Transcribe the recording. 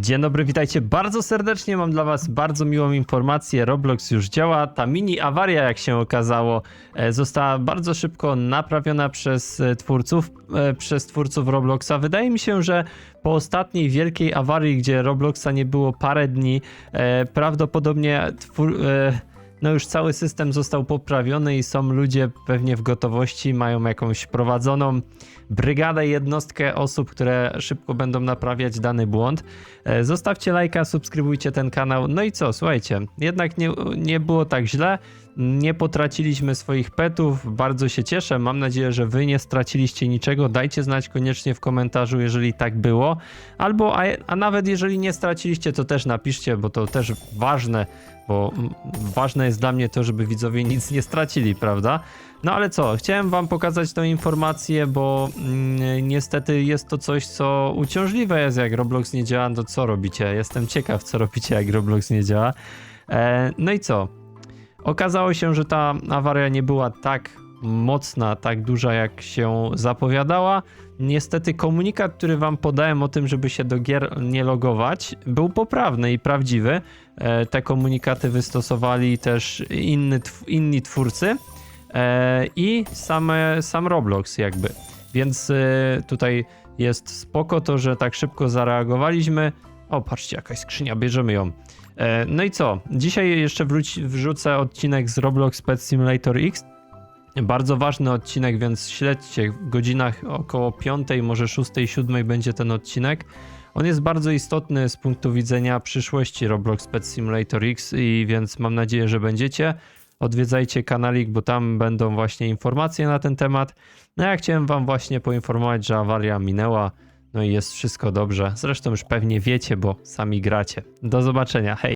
Dzień dobry, witajcie bardzo serdecznie. Mam dla Was bardzo miłą informację. Roblox już działa. Ta mini awaria, jak się okazało, e, została bardzo szybko naprawiona przez e, twórców, e, przez twórców Robloxa. Wydaje mi się, że po ostatniej wielkiej awarii, gdzie Robloxa nie było parę dni, prawdopodobnie twór, no już cały system został poprawiony i są ludzie pewnie w gotowości, mają jakąś prowadzoną brygadę, jednostkę osób, które szybko będą naprawiać dany błąd. E, Zostawcie lajka, subskrybujcie ten kanał. No i co, słuchajcie, jednak nie, nie było tak źle. Nie potraciliśmy swoich petów, bardzo się cieszę. Mam nadzieję, że wy nie straciliście niczego. Dajcie znać koniecznie w komentarzu, jeżeli tak było. Albo, a, a nawet jeżeli nie straciliście, to też napiszcie, bo to też ważne, bo ważne jest dla mnie to, żeby widzowie nic nie stracili, prawda? No ale co, chciałem wam pokazać tą informację, bo mm, niestety jest to coś, co uciążliwe jest, jak Roblox nie działa, to co robicie? Jestem ciekaw, co robicie, jak Roblox nie działa. E, no i co? Okazało się, że ta awaria nie była tak mocna, tak duża, jak się zapowiadała. Niestety komunikat, który wam podałem o tym, żeby się do gier nie logować, był poprawny i prawdziwy. E, te komunikaty wystosowali też inny, inni twórcy e, i same, sam Roblox jakby. Więc e, tutaj jest spoko to, że tak szybko zareagowaliśmy. O, patrzcie, jakaś skrzynia, bierzemy ją. No i co? Dzisiaj jeszcze wrzucę odcinek z Roblox Pet Simulator X. Bardzo ważny odcinek, więc śledźcie. W godzinach około 5, może 6, 7 będzie ten odcinek. On jest bardzo istotny z punktu widzenia przyszłości Roblox Pet Simulator X i więc mam nadzieję, że będziecie. Odwiedzajcie kanalik, bo tam będą właśnie informacje na ten temat. No ja chciałem wam właśnie poinformować, że awaria minęła. No i jest wszystko dobrze. Zresztą już pewnie wiecie, bo sami gracie. Do zobaczenia. Hej!